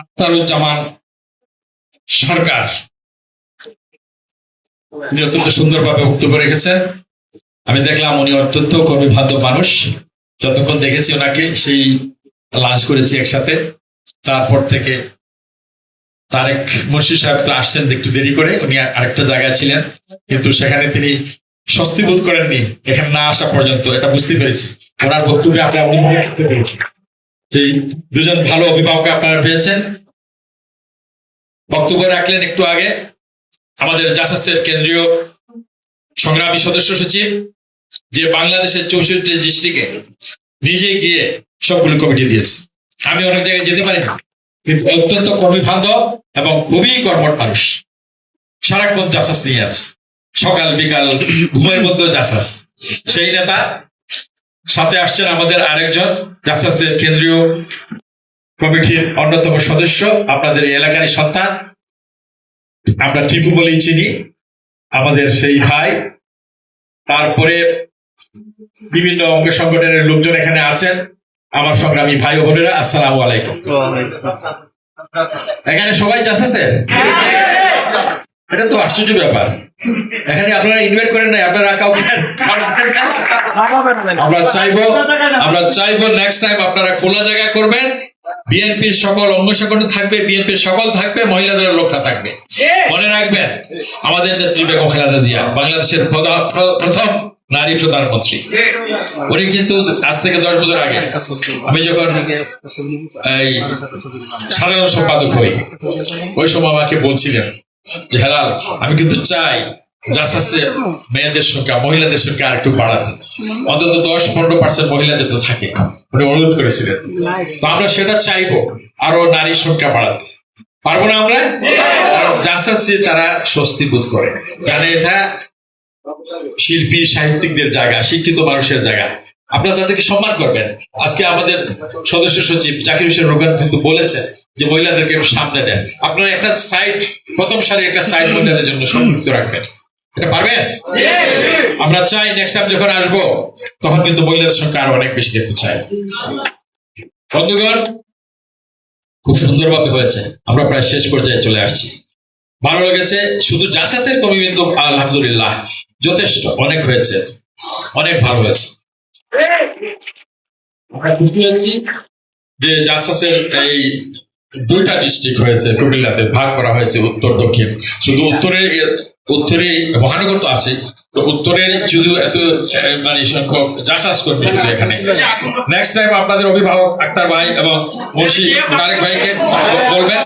আখতারুজ্জামান সরকার। উনি অত্যন্ত সুন্দরভাবে বক্তব্য রেখেছেন আমি দেখলাম উনি অত্যন্ত কর্মীবাধ্য মানুষ। যতক্ষণ দেখেছি ওনাকে, সেই লাঞ্চ করেছি একসাথে। তারপর থেকে তারেক মুর্শি সাহেব তো আসছেন একটু দেরি করে, উনি আরেকটা জায়গায় ছিলেন। কিন্তু সেখানে তিনি স্বস্তি বোধ করেননি, এখানে না আসা পর্যন্ত, এটা বুঝতে পেরেছি। ওনার বক্তব্যে আমরা অনুভব করতে পেরেছি সেই দুজন ভালো অভিভাবক আপনারা পেয়েছেন। বক্তব্য রাখলেন একটু আগে আমাদের জাসাসের কেন্দ্রীয় সংগ্রামী সদস্য সচিব, যে বাংলাদেশের চৌষট্টি ডিস্ট্রিক্টে নিজে গিয়ে সবগুলো কমিটি দিয়েছে। আমি অনেক জায়গায় যেতে পারি না কিন্তু অত্যন্ত কর্মী বান্ধব এবং খুবই কর্মঠ মানুষ। সারাক্ষণ জাসাস নিয়ে আছে। সকাল, বিকাল, ঘুমের মধ্যে জাসাস। সেই নেতা সাথে আসছেন আমাদের আরেকজন জাসাসের কেন্দ্রীয় কমিটির অন্যতম সদস্য। আপনাদের এলাকারই সন্তান আমরা টিপু বলেই চিনি। আমাদের সেই ভাই। তারপরে বিভিন্ন অঙ্গ সংগঠনের লোকজন এখানে আছেন। আমার সংগ্রামী ভাই ও বোনেরা আসসালামু আলাইকুম। এখানে সবাই জাসাসের এটা তো আশ্চর্য ব্যাপার। এখানে আপনারা ইনভাইট করেন নাই আপনারা কাউকে আমরা চাইব আমরা চাইব নেক্সট টাইম আপনারা খোলা জায়গা করবেন বিএনপির সকল অঙ্গ সংগঠন থাকবে বিএনপির সকল থাকবে মহিলাদের লোকরা থাকবে। মনে রাখবেন আমাদের নেত্রী বেগম খালেদা জিয়া বাংলাদেশের প্রথম নারী প্রধানমন্ত্রী। উনি কিন্তু আজ থেকে দশ বছর আগে আমি যখন এই সাধারণ সম্পাদক হই ওই সময় আমাকে বলছিলেন হেলাল, আমি কিন্তু চাই জাসাসে মেয়েদের সংখ্যা, মহিলাদের সংখ্যা আর একটু বাড়াতে। অন্তত দশ পনেরো পার্সেন্ট মহিলাদের তো থাকে। উনি অনুরোধ করেছিলেন। তো আমরা সেটা চাইব আরও নারীর সংখ্যা বাড়াতে। পারব না আমরা? তারা স্বস্তি বোধ করে। জানে এটা শিল্পী, সাহিত্যিকদের জায়গা, শিক্ষিত মানুষের জায়গা। আপনারা তাদেরকে সম্মান করবেন। আজকে আমাদের সদস্য সচিব জাকির হোসেন রোগান কিন্তু বলেছে যে মহিলাদেরকে সামনে দেন। আপনারা একটা সাইড প্রথম সারি একটা সাইড মহিলাদের জন্য সংযুক্ত রাখবেন। এটা পারবেন? আমরা চাই নেক্সট টাইম যখন আসব, তখন কিন্তু মহিলাদের সংখ্যা আরও অনেক বেশি দেখতে চাই। বন্ধুগণ, খুব সুন্দরভাবে হয়েছে। আমরা প্রায় শেষ পর্যায়ে চলে আসছি। ভালো লেগেছে। শুধু জাসাসের কমি কিন্তু আলহামদুলিল্লাহ যথেষ্ট। অনেক হয়েছে। অনেক ভালো হয়েছে। আমরা খুশি হয়েছি যে জাসাসের এই দুইটা ডিস্ট্রিক্ট হয়েছে, কুমিল্লাতে। ভাগ করা হয়েছে উত্তর, দক্ষিণ। শুধু উত্তরে উত্তরে মহানগর তো আছে উত্তরের শুধু এত মানে সংখ্যক যাচাস করবে এখানে। নেক্সট টাইম আপনাদের অভিভাবক আক্তার ভাই এবং মুন্সি তারেক ভাইকে বলবেন।